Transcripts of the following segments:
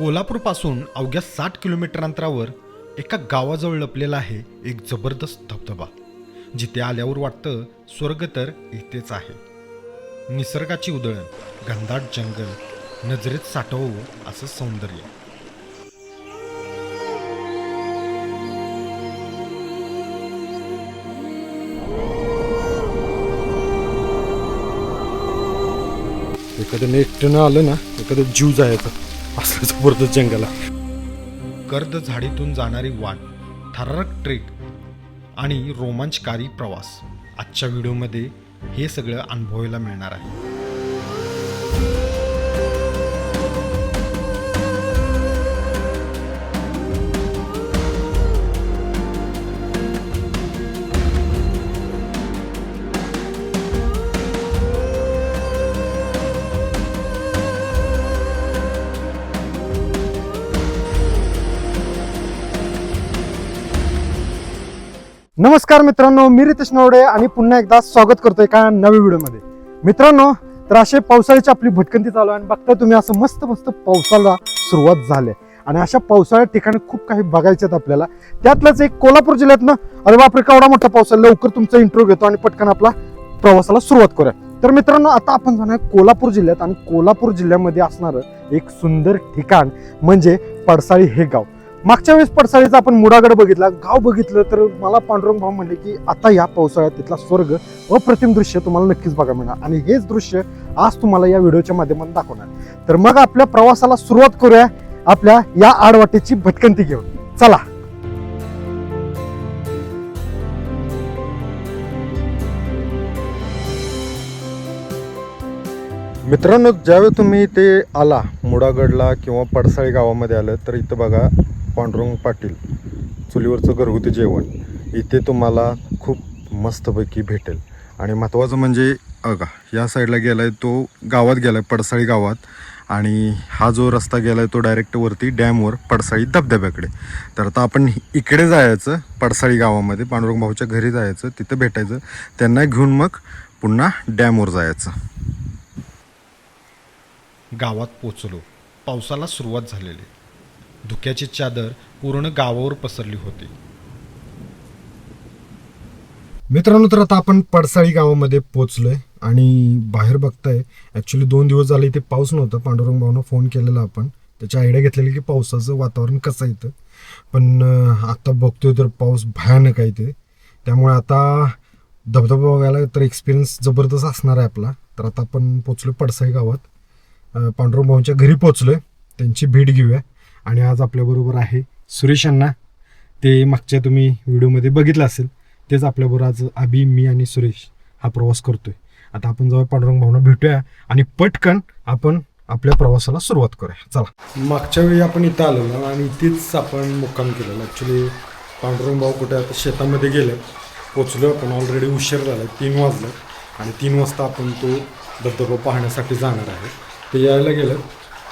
कोल्हापूरपासून अवघ्या साठ किलोमीटर अंतरावर एका गावाजवळ लपलेला आहे एक जबरदस्त धबधबा जिथे आल्यावर वाटतं स्वर्ग तर इथेच आहे. निसर्गाची उधळण घनदाट जंगल नजरेत साठवू असं सौंदर्य. एखाद्याने एकट्यानं आलं ना एखादं जीव जायचं. असलं जबरदस्त आहे गर्द झाडीतून जाणारी वाट थरारक ट्रेक आणि रोमांचकारी प्रवास. आजच्या व्हिडिओमध्ये हे सगळं अनुभवायला मिळणार आहे. नमस्कार मित्रांनो मी रितेश नवडे आणि पुन्हा एकदा स्वागत करतो एका नव्या व्हिडिओमध्ये. मित्रांनो तर असे पावसाळ्याची आपली भटकंती चालू आहे आणि बघता तुम्ही असं मस्त मस्त पावसाला सुरुवात झाली आहे. आणि अशा पावसाळ्या ठिकाणी खूप काही बघायचे आहेत आपल्याला. त्यातलंच एक कोल्हापूर जिल्ह्यातनं अरे बापरे केवढा मोठा पाऊस आहे लवकर तुमचा इंट्रो घेतो आणि पटकन आपला प्रवासाला सुरुवात करूया. तर मित्रांनो आता आपण जाणार कोल्हापूर जिल्ह्यात आणि कोल्हापूर जिल्ह्यामध्ये असणारं एक सुंदर ठिकाण म्हणजे पडसाळी हे गाव. मागच्या वेळेस पडसाळीचा आपण मुडागड बघितला गाव बघितलं तर मला पांडुरंग भाऊ म्हणले की आता या पावसाळ्यात तिथला स्वर्ग अप्रतिम दृश्य तुम्हाला नक्कीच बघा मिळणार. आणि हेच दृश्य आज तुम्हाला या व्हिडिओच्या माध्यमातून दाखवणार. तर मग आपल्या प्रवासाला सुरुवात करूया आपल्या या आडवाटेची भटकंती घेऊन. चला. मित्रांनो ज्यावेळी तुम्ही इथे आला मुडागडला किंवा पडसाळी गावामध्ये आलं तर इथं बघा पांडुरंग पाटील चुलीवरचं घरगुती जेवण इथे तुम्हाला खूप मस्तपैकी भेटेल. आणि महत्त्वाचं म्हणजे अगा या साईडला गेला आहे तो गावात गेला आहे पडसाळी गावात. आणि हा जो रस्ता गेला आहे तो डायरेक्ट वरती डॅमवर पडसाळी धबधब्याकडे. तर आता आपण इकडे जायचं पडसाळी गावामध्ये पांडुरंग भाऊच्या घरी जायचं तिथं भेटायचं. त्यांना घेऊन मग पुन्हा डॅमवर जायचं. गावात पोचलो. पावसाला सुरुवात झालेली. धुक्याची चादर पूर्ण गावावर पसरली होती. मित्रांनो तर आता आपण पडसाळी गावामध्ये पोचलोय आणि बाहेर बघताय ॲक्च्युली दोन दिवस झाले इथे पाऊस नव्हता पांडुरंग भाऊनं फोन केलेला आपण. त्याची आयडिया घेतलेली की पावसाचं वातावरण कसं येतं पण आता बघतोय तर पाऊस भयानक आहे ते त्यामुळे आता धबधबा बघायला तर एक्सपिरियन्स जबरदस्त असणार आहे आपला. तर आता आपण पोचलो पडसाळी गावात. पांडुरंग भाऊंच्या घरी पोचलोय. त्यांची भेट घेऊया. आणि आज आपल्याबरोबर आहे सुरेश अण्णा. ते मागच्या तुम्ही व्हिडिओमध्ये बघितलं असेल तेच आपल्याबरोबर आज अभि मी आणि सुरेश हा प्रवास करतोय. आता आपण जाऊया पांडुरंग भावना भेटूया आणि पटकन आपण आपल्या प्रवासाला सुरुवात करूया. चला. मागच्या वेळी आपण इथं आलो ना आणि इथेच आपण मुक्काम केलेला. ॲक्च्युली पांडुरंग भाऊ कुठे आता शेतामध्ये गेले. पोचलो आपण ऑलरेडी उशीर झाला तीन वाजलं. आणि तीन वाजता आपण तो धबधबा पाहण्यासाठी जाणार आहे. ते यायला गेलं.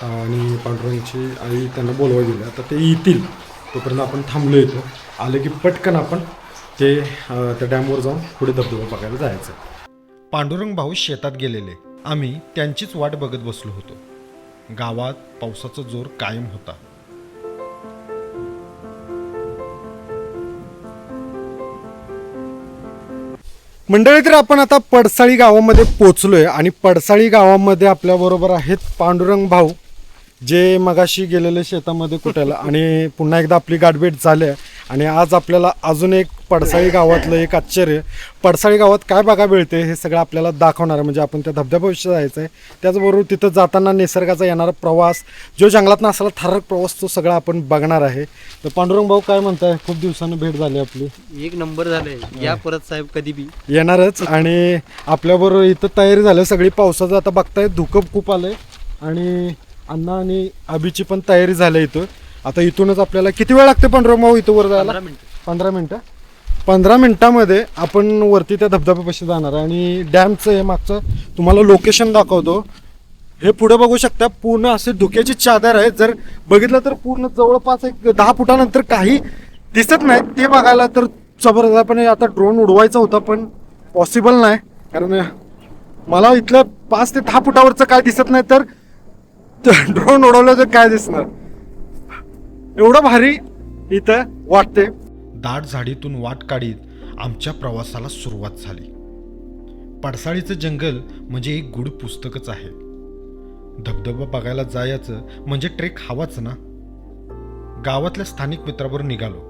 आणि पांडुरंगची आई त्यांना बोलवा गेली. आता ते येतील. तोपर्यंत आपण थांबलो येतो आलं की पटकन आपण ते त्या डॅमवर जाऊन पुढे धबधबा बघायला जायचं. पांडुरंग भाऊ शेतात गेलेले. आम्ही त्यांचीच वाट बघत बसलो होतो. गावात पावसाचा जोर कायम होता. मंडळी तर आपण आता पडसाळी गावामध्ये पोचलोय आणि पडसाळी गावामध्ये आपल्या बरोबर आहेत पांडुरंग भाऊ. जे मगाशी गेलेले शेतामध्ये कुठ्याला आणि पुन्हा एकदा आपली गाठभेट झाली आहे आणि आज आपल्याला अजून एक पडसाळी गावातलं एक आश्चर्य. पडसाळी गावात काय बघा मिळते हे सगळं आपल्याला दाखवणार आहे. म्हणजे आपण त्या धबधब्याविषयी जायचं आहे त्याचबरोबर तिथं जाताना निसर्गाचा येणारा प्रवास जो जंगलातनं असला थरारक प्रवास तो सगळा आपण बघणार आहे. तर पांडुरंग भाऊ काय म्हणताय? खूप दिवसानं भेट झाली आपली. एक नंबर झालंय. या परत साहेब कधी बी. येणारच. आणि आपल्याबरोबर इथं तयारी झाली सगळी पावसाचं आता बघताय. धुकं खूप आलंय. आणि अण्णा आणि अभिची पण तयारी झाली इथं. आता इथूनच आपल्याला किती वेळ लागते भाऊ इथं वर जायला? पंधरा मिनिटं. पंधरा मिनटं. पंधरा मिनिटामध्ये आपण वरती त्या धबधब्यापाशी जाणार आहे. आणि डॅमचं हे मागचं तुम्हाला लोकेशन दाखवतो. हे पुढे बघू शकता पूर्ण असे धुक्याची चादर आहे जर बघितलं तर पूर्ण जवळपास एक दहा फुटानंतर काही दिसत नाही ते बघायला तर जबरदस्तपणे आता ड्रोन उडवायचा होता पण पॉसिबल नाही. कारण मला इथलं पाच ते दहा फुटावरचं काय दिसत नाही तर ड्रोन उडवलं तर काय दिसणार? एवढं भारी इथं वाटते दाट झाडीतून वाट काढीत आमच्या प्रवासाला सुरुवात झाली. पडसाळीचं जंगल म्हणजे एक गुड पुस्तकच आहे. धबधबा बघायला जायचं म्हणजे ट्रेक हवाच ना? गावातल्या स्थानिक मित्राबरोबर निघालो.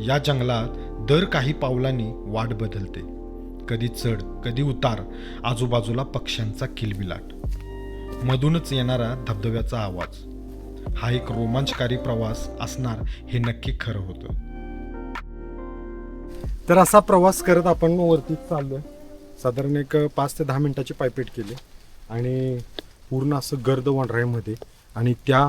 या जंगलात दर काही पावलांनी वाट बदलते. कधी चढ कधी उतार आजूबाजूला पक्ष्यांचा किलबिलाट. मधूनच येणारा धबधब्याचा आवाज. हा एक रोमांचकारी प्रवास असणार हे नक्की खरं होतं. तर असा प्रवास करत आपण वरती चाललोय. साधारण एक पाच ते दहा मिनिटाची पायपीट केली. आणि पूर्ण असं गर्द वनराईमध्ये आणि त्या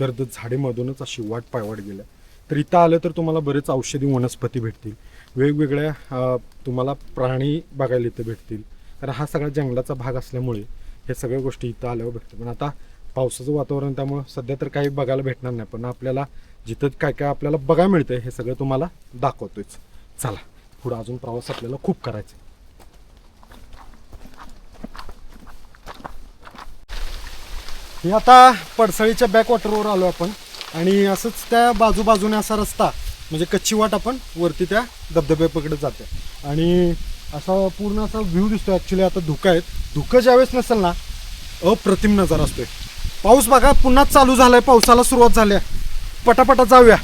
गर्द झाडेमधूनच अशी वाट पायवाट गेल्या. तर इथं आलं तर तुम्हाला बरेच औषधी वनस्पती भेटतील. वेगवेगळ्या तुम्हाला प्राणी बघायला इथं भेटतील. तर हा सगळा जंगलाचा भाग असल्यामुळे हे सगळ्या गोष्टी इथं आल्यावर भेटतात. पण आता पावसाचं वातावरण त्यामुळं सध्या तर काही बघायला भेटणार नाही. पण आपल्याला जिथं काय काय आपल्याला बघायला मिळतंय हे सगळं तुम्हाला दाखवतोच चला पुढं अजून प्रवास आपल्याला खूप करायचा हे आता पडसळीच्या बॅकवॉटरवर आलो आपण. आणि असंच त्या बाजूबाजूने असा रस्ता म्हणजे कच्ची वाट आपण वरती त्या धबधब्यापकडे जाते आणि असा पूर्ण असा व्ह्यू दिसतो ॲक्च्युली आता धुकं आहेत. धुकं ज्यावेळेस नसेल ना अप्रतिम नजारा असतोय. पाऊस बघा पुन्हा चालू झालाय. पावसाला सुरुवात झाली आहे. पटापटा जाऊया.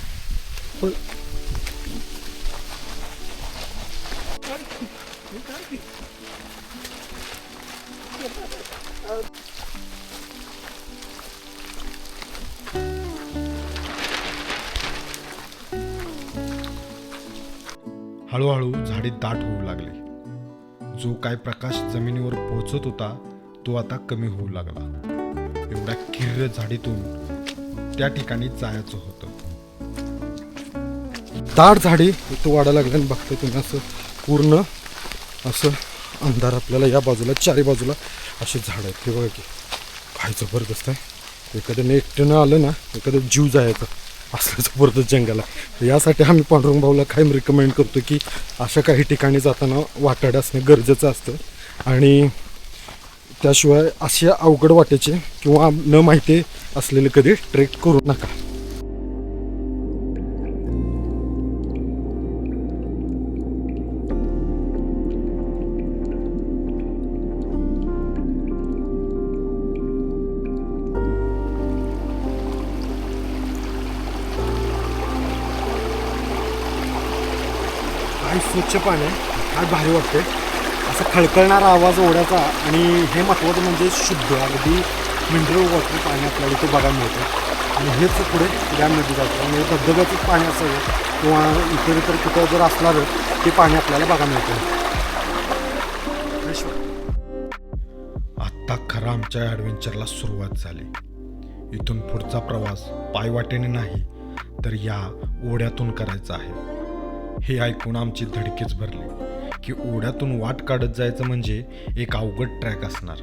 हळूहळू झाडे दाट होऊ लागली. जो काय प्रकाश जमिनीवर पोचत होता तो आता कमी होऊ लागला. एवढ्या किर्र झाडीतून त्या ठिकाणी जायचं होतं. दाट झाडी इथं वाढायला लागली आणि बघतो तुम्ही असं पूर्ण असं अंधार आपल्याला या बाजूला चारी बाजूला असे झाड आहेत. हे बघा की काय जबरदस्त आहे. एखाद्याने एकट्यानं आलं ना एखादं जीव जायचं. असलं पुरतं जंगल आहे. तर यासाठी आम्ही पांडुरंग भाऊला कायम रिकमेंड करतो की अशा काही ठिकाणी जाताना वाटाड असणं गरजेचं असतं. आणि त्याशिवाय अशा अवघड वाटेचे किंवा न माहिती असलेले कधी ट्रेक करू नका. स्वच्छ पाणी आहे काय भारी वाटते असं खळखळणारा आवाज ओढ्याचा आणि हे महत्त्वाचं म्हणजे शुद्ध अगदी मिनरल वॉटर पाणी आपल्याला इथे बघायला मिळतं. आणि हेच पुढे डॅममध्ये जातं. आणि धबधब्याचंच पाणी असावं किंवा इतर इतर कुठं जर असणार ते पाणी आपल्याला बघायला मिळतं. फ्रेश आत्ता खरा आमच्या ॲडव्हेंचरला सुरुवात झाली. इथून पुढचा प्रवास पायवाटेने नाही तर या ओढ्यातून करायचा आहे. हे ऐकून आमची धडकेच भरली. की ओढ्यातून वाट काढत जायचं म्हणजे एक अवघड ट्रॅक असणार.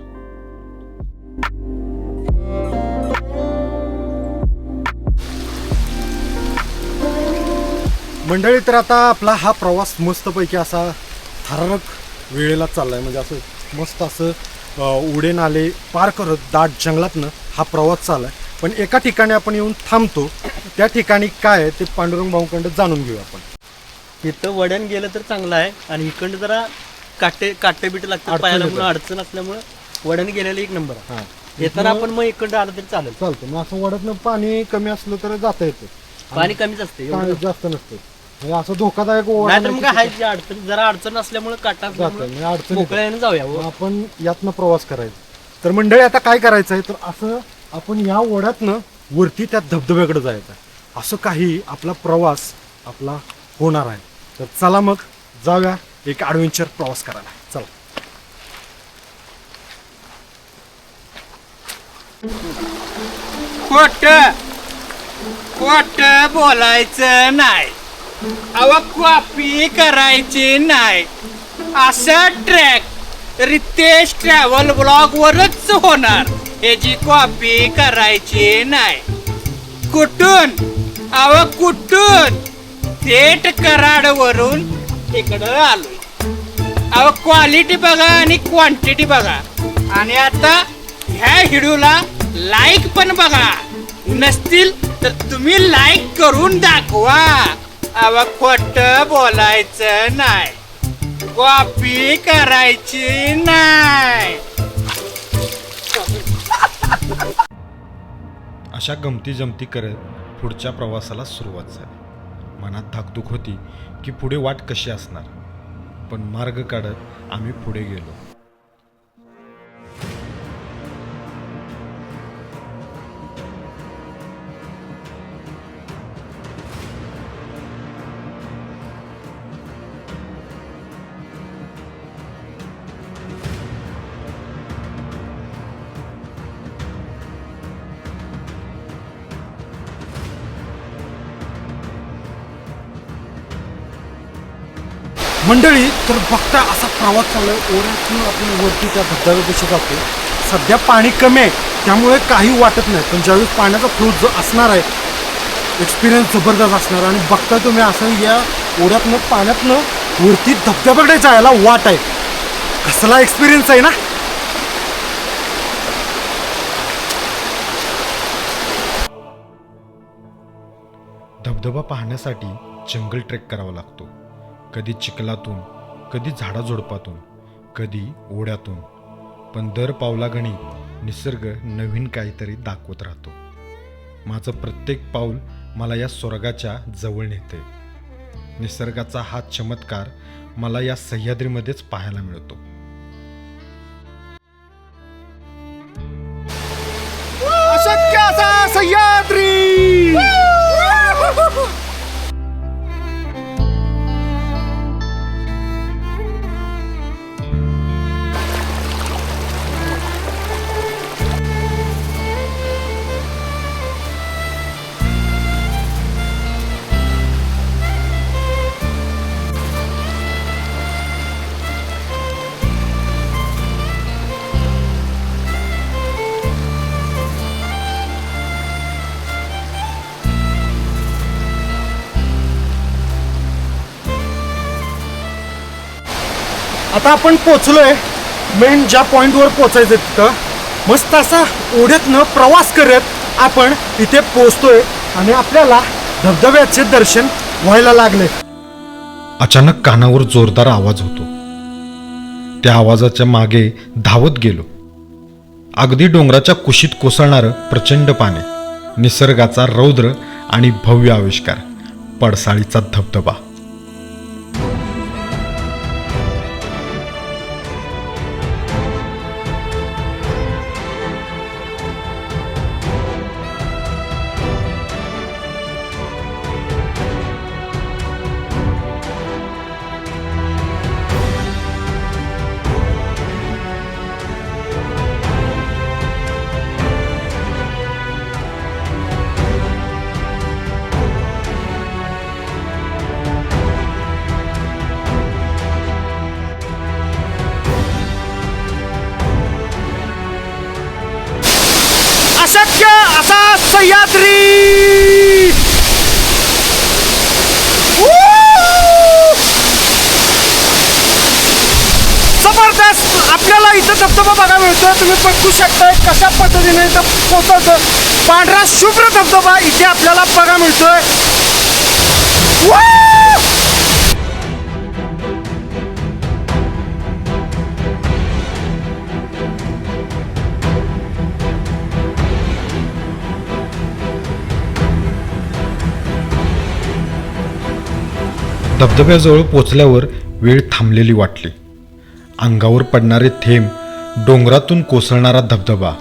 मंडळी तर आता आपला हा प्रवास मस्तपैकी असा थरारक वेळेला चालला आहे म्हणजे असं मस्त असं उडे नाले पार करत दाट जंगलातनं हा प्रवास चालला आहे पण एका ठिकाणी आपण येऊन थांबतो. त्या ठिकाणी काय आहे ते पांडुरंग भाऊकडे जाणून घेऊ आपण. इथं वड्यान गेलं तर चांगलं आहे. आणि इकडं जरा काटे काटे बिटे लागतात अडचण पायाला येते. म्हणून अडचण असल्यामुळे वड्याने गेलेलं एक नंबर आहे. हां. येताना आपण मग इकडं आलं तरी चालेल. चालतं मग असं वड्यातनं पाणी कमी असलं तर जाता येतं. पाणी कमीच असते. पाणी जास्त. नसतं. म्हणजे असं धोकादायक ओढा नाहीतर मग काय हाय जी अडचण जरा अडचण असल्यामुळे काटा जातं. असल्यामुळे म्हणजे अडचण येते. मोकळ्याने जाऊया. आपण यातनं प्रवास करायचा. तर मंडळी आता काय करायचं आहे तर असं आपण या ओढ्यातनं वरती त्या धबधब्याकडे जायचं आहे. असं काही आपला प्रवास आपला होणार आहे. तर चला मग जाऊया एक ॲडव्हेंचर प्रवास करायला. चला. खोट खोट बोलायचं नाही. अव कॉपी करायची नाही. असं ट्रॅक रितेश ट्रॅव्हल ब्लॉग वरच होणार. याची कॉपी करायची नाही. कुठून? अव कुठून? थेट कराड वरून इकडं आलोय. अहो क्वालिटी बघा आणि क्वांटिटी बघा. आणि आता ह्या व्हिडिओला लाईक पण बघा. नसतील तर तुम्ही लाईक करून दाखवा. अव खोट बोलायचं नाही. कॉपी करायची नाही. अशा गमती जमती करत पुढच्या प्रवासाला सुरुवात झाली. मनात धाकधूक होती की पुढे वाट कशी असणार? पण मार्ग काढत आम्ही पुढे गेलो. मंडळी तर बघता असा प्रवास चालू आहे ओढ्यातून आपण वरती त्या धबधब्यापेक्षा जातो सध्या पाणी कमी आहे. त्यामुळे काही वाटत नाही. पण ज्यावेळेस पाण्याचा फ्लो जो असणार आहे एक्सपिरियन्स जबरदस्त असणार. आणि बघता तुम्ही असं या ओढ्यातनं पाण्यातनं वरती धबधब्याकडे जायला वाट आहे. कसला एक्सपिरियन्स आहे ना? धबधबा पाहण्यासाठी जंगल ट्रेक करावा लागतो. कधी चिखलातून कधी झाडाझुडपातून कधी ओढ्यातून. पण दर पावलागणी निसर्ग नवीन काहीतरी दाखवत राहतो. माझं प्रत्येक पाऊल मला या स्वर्गाच्या जवळ नेते. निसर्गाचा हा चमत्कार मला या सह्याद्रीमध्येच पाहायला मिळतो. अशक्य असा सह्याद्री! आता आपण पोचलोय मेन ज्या पॉईंटवर पोचायचं तिथं. मस्त असा ओढ्यातनं प्रवास करत आपण इथे पोचतोय आणि आपल्याला धबधब्याचे दर्शन व्हायला लागले. अचानक कानावर जोरदार आवाज होतो. त्या आवाजाच्या मागे धावत गेलो. अगदी डोंगराच्या कुशीत कोसळणारं प्रचंड पाणी निसर्गाचा रौद्र आणि भव्य आविष्कार पडसाळीचा धबधबा. अशक्य असा सह्याद्री जबरदस्त आपल्याला इथं धबधबा बघायला मिळतो तुम्ही बघू शकताय कशा पद्धतीने इथं पोचवतं पांढरा शुभ्र धबधबा इथे आपल्याला बघायला मिळतोय धबधब्याजवळ पोचल्यावर वेळ थांबलेली वाटली. अंगावर पडणारे थेंब डोंगरातून कोसळणारा धबधबा.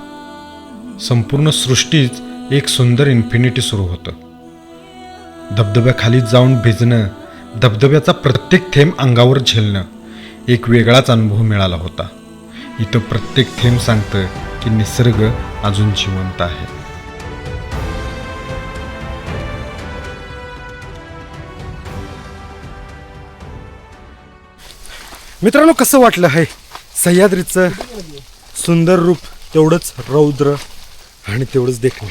संपूर्ण सृष्टीच एक सुंदर इन्फिनिटी सुरू होतं. धबधब्याखाली जाऊन भिजणं धबधब्याचा प्रत्येक थेंब अंगावर झेलणं एक वेगळाच अनुभव मिळाला होता. इथं प्रत्येक थेंब सांगतं की निसर्ग अजून जिवंत आहे. मित्रांनो कसं वाटलं आहे? सह्याद्रीचं सुंदर रूप तेवढंच रौद्र आणि तेवढंच देखणं.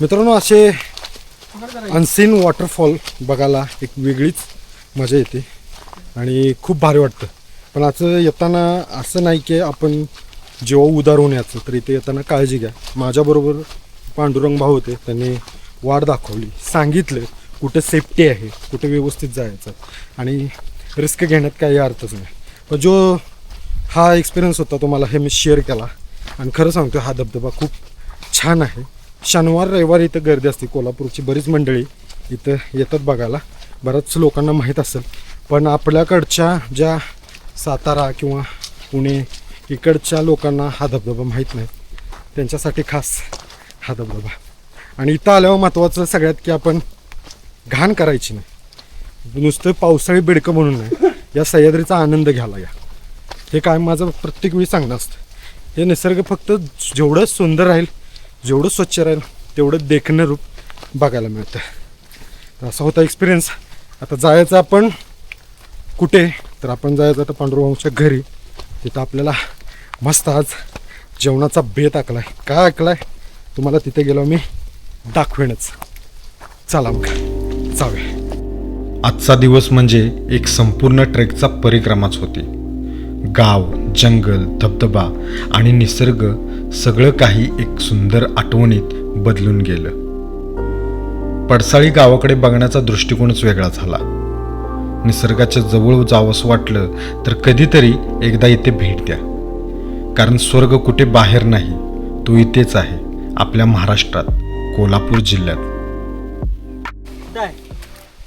मित्रांनो असे अनसीन वॉटरफॉल बघायला एक वेगळीच मजा येते आणि खूप भारी वाटतं. पण असं येताना असं नाही की आपण जेव्हा उदार होण्याचं तर इथे येताना काळजी घ्या. माझ्याबरोबर पांडुरंग भाऊ होते त्यांनी वाट दाखवली सांगितलं कुठं सेफ्टी आहे कुठं व्यवस्थित जायचं. आणि रिस्क घेण्यात काही अर्थच नाही. पण जो हा एक्सपिरियन्स होता तो मला हे मी शेअर केला. आणि खरं सांगतो हा धबधबा खूप छान आहे. शनिवार रविवार इथं गर्दी असते. कोल्हापूरची बरीच मंडळी इथं येतात बघायला. बऱ्याच लोकांना माहीत असेल. पण आपल्याकडच्या ज्या सातारा किंवा पुणे इकडच्या लोकांना हा धबधबा माहीत नाही. त्यांच्यासाठी खास हा धबधबा. आणि इथं आल्यावर महत्त्वाचं सगळ्यात की आपण घाण करायची नाही. नुसतं पावसाळी बेडकं म्हणून नाही. या सह्याद्रीचा आनंद घ्यायला या. हे काय माझं प्रत्येक वेळी सांगणं असतं. हे निसर्ग फक्त जेवढं सुंदर राहील जेवढं स्वच्छ राहील तेवढं देखणं रूप बघायला मिळतं. तर असा होता एक्सपिरियन्स आता जायचं आपण कुठे? तर आपण जायचं आता पांडुरंगाच्या घरी. तिथं आपल्याला मस्त आज जेवणाचा बेत आखलाय. काय आखलाय? तुम्हाला तिथे गेलो मी. दाखवेनच. चला मग. जाऊया. आजचा दिवस म्हणजे एक संपूर्ण ट्रेकचा परिक्रमाच होती. गाव जंगल धबधबा आणि निसर्ग सगळं काही एक सुंदर आठवणीत बदलून गेलं. पडसाळी गावाकडे बघण्याचा दृष्टिकोनच वेगळा झाला. निसर्गाच्या जवळ जावंसं वाटलं तर कधीतरी एकदा इथे भेट द्या. कारण स्वर्ग कुठे बाहेर नाही तो इथेच आहे आपल्या महाराष्ट्रात कोल्हापूर जिल्ह्यात.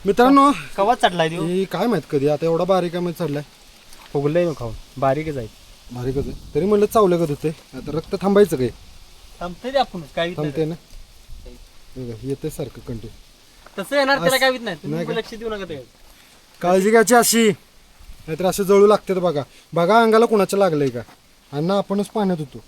मित्रांनो कवा चढलाय देऊ हे काय माहीत कधी आता एवढा बारीक आहे चढलाय. फुगलंय खाऊन. बारीकच आहे. बारीकच आहे. तरी म्हणलं चावलं का होते आता रक्त थांबायचं काय थांबते ते आपण काय थांबते. ना? येते सारखं कंटिन्यू तसं येणार त्याला काय वित नाही. तुम्ही? लक्ष देऊ नका ते काळजी घ्यायची अशी. नाहीतर असं जळू लागतात बघा. बघा अंगाला कुणाच्या लागलंय का? अण्णा आपणच पाण्यात होतो.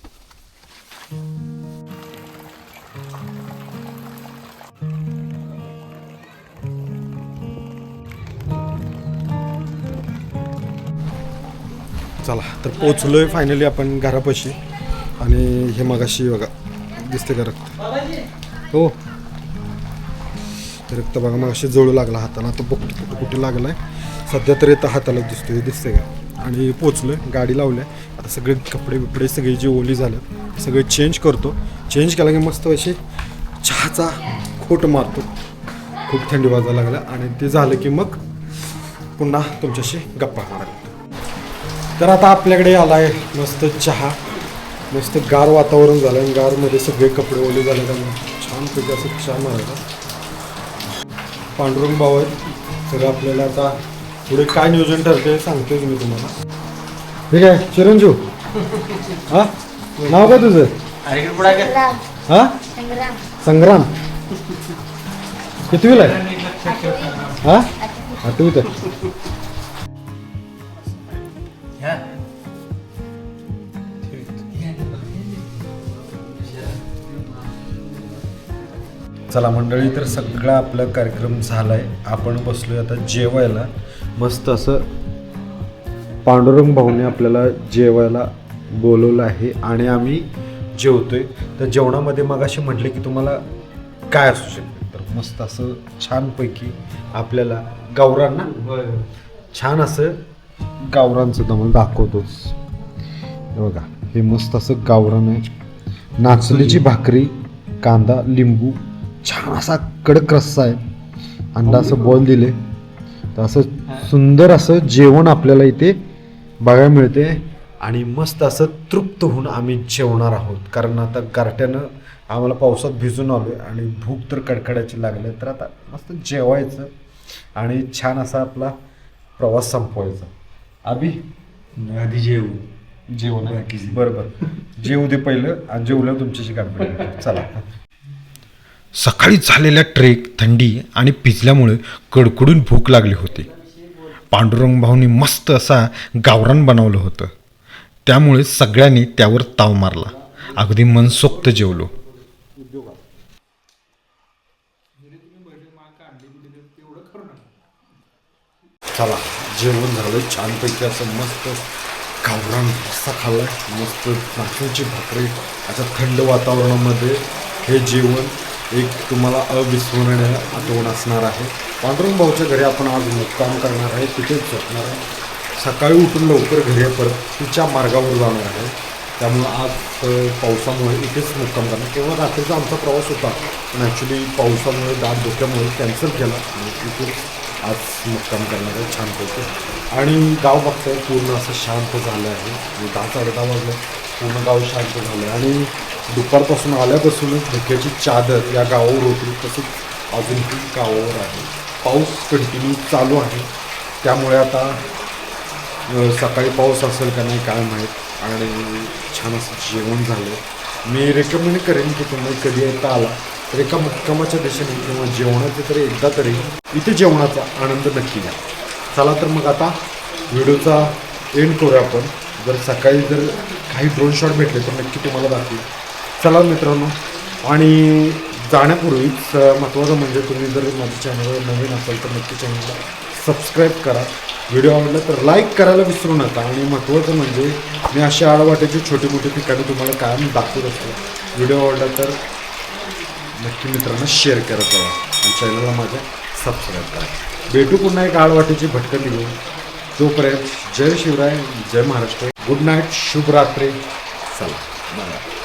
चला. तर पोचलोय फायनली आपण घरापाशी. आणि हे मगाशी बघा दिसते का रक्त? हो. रक्त बघा मगाशी जळू लागला हाताला. आता बघतो कुठं कुठे लागलाय. सध्या तरी आता हाताला दिसतोय दिसते का? आणि पोचलोय गाडी लावल्या आता सगळे कपडे बिपडे सगळे जे ओली झालं सगळे चेंज करतो. चेंज केला की मस्त असे चहाचा खोट मारतो. खूप थंडी वाजायला लागला आणि ते झालं की मग पुन्हा तुमच्याशी गप्पा मारायला. तर आता आपल्याकडे आलाय मस्त चहा. मस्त गार वातावरण झालं आणि गारमध्ये सगळे कपडे ओले झाले त्यामुळे छानपैकी असं चहा मारायला पांडुरंग भाऊ आहेत. तर आपल्याला आता पुढे काय नियोजन ठरते सांगतोय मी तुम्हाला. ठीक आहे चिरंजीव. हा? नाव काय तुझं? हा? संग्राम. संग्राम. कितवीला आहे? हा? आठवीत आहे. चला मंडळी तर सगळा आपला कार्यक्रम झालाय. आपण बसलोय आता जेवायला. मस्त असं पांडुरंग भाऊने आपल्याला जेवायला बोलवलं आहे आणि आम्ही जेवतोय. तर जेवणामध्ये मग असे म्हटले की तुम्हाला काय असू शकते? तर मस्त असं छानपैकी आपल्याला गावरान छान असं गावरानचं तुम्हाला दाखवतोच. बघा हे मस्त असं गावरान आहे. नाचणीची भाकरी कांदा लिंबू छान असा कडक रस्सा आहे. अंडा असं बॉल दिले. तर असं सुंदर असं जेवण आपल्याला इथे बघायला मिळते. आणि मस्त असं तृप्त होऊन आम्ही जेवणार आहोत. कारण आता गारट्यानं आम्हाला पावसात भिजून आलो आहे आणि भूक तर कडकडायची लागली. तर आता मस्त जेवायचं आणि छान असा आपला प्रवास संपवायचा. अभि? आधी जेवू. जेवण बरं बरं जेवू दे पहिलं आणि जेवलं तुमच्याशी काम चला. सकाळी झालेल्या ट्रेक थंडी आणि पिजल्यामुळे कडकडून भूक लागली होती. पांडुरंग भाऊनी मस्त असा गावरान बनवलं होतं. त्यामुळे सगळ्यांनी त्यावर ताव मारला. अगदी मनसोक्त जेवलो. चला जेवण झालं छानपैकी. असं मस्त गावरान रस्सा खाल्लाय. मस्त नाचणीची भाकरी. अशा थंड वातावरणामध्ये हे जेवण एक तुम्हाला अविस्मरणीय आठवण असणार आहे. पांडुरंग भाऊच्या घरी आपण आज मुक्काम करणार आहे तिथेच झोपणार आहे. सकाळी उठून लवकर घरी परत तिच्या मार्गावर जाणार आहे. त्यामुळं आज पावसामुळे इथेच मुक्काम करणार. तेव्हा रात्रीचा आमचा प्रवास होता पण ॲक्च्युली पावसामुळे दाट धोक्यामुळे कॅन्सल केला आणि इथेच आज मुक्काम करणार आहे छानपैकी. आणि गाव बघताय पूर्ण असं शांत झालं आहे. दहा साडे दहा वाजलं. पूर्ण गाव शांत झालं आहे. आणि दुपारपासून आल्यापासूनच धक्याची चादर या गावावर होती तसंच अजूनही गावावर आहे. पाऊस कंटिन्यू चालू आहे. त्यामुळे आता सकाळी पाऊस असेल का नाही काय माहीत. आणि छान असं जेवण झालं. मी रेकमेंड करेन की तुम्ही कधी येता आला तर एका मुक्कामाच्या दिशेने किंवा जेवणाचे तरी एकदा तरी इथे जेवणाचा आनंद नक्की घ्या. चला तर मग आता व्हिडिओचा एंड करूया आपण. जर सकाळी जर काही ड्रोन शॉट भेटले तर नक्की तुम्हाला दाखवेल चला मित्रांनो आणि जाण्यापूर्वीच महत्त्वाचं म्हणजे तुम्ही जर माझ्या चॅनलवर नवीन असाल तर नक्की चॅनलला सबस्क्राईब करा. व्हिडिओ आवडला तर लाईक करायला विसरू नका. आणि महत्त्वाचं म्हणजे मी अशा आडवाट्याची छोटी मोठी ठिकाणी तुम्हाला कायम दाखवत असतो. व्हिडिओ आवडला तर नक्की मित्रांनो शेअर करत जावा आणि चॅनलला माझ्या सबस्क्राईब करा. भेटू पुन्हा एक आडवाटीची भटकन घेऊन तोपर्यंत जय शिवराय जय महाराष्ट्र. गुड नाईट शुभरात्री. चला बाय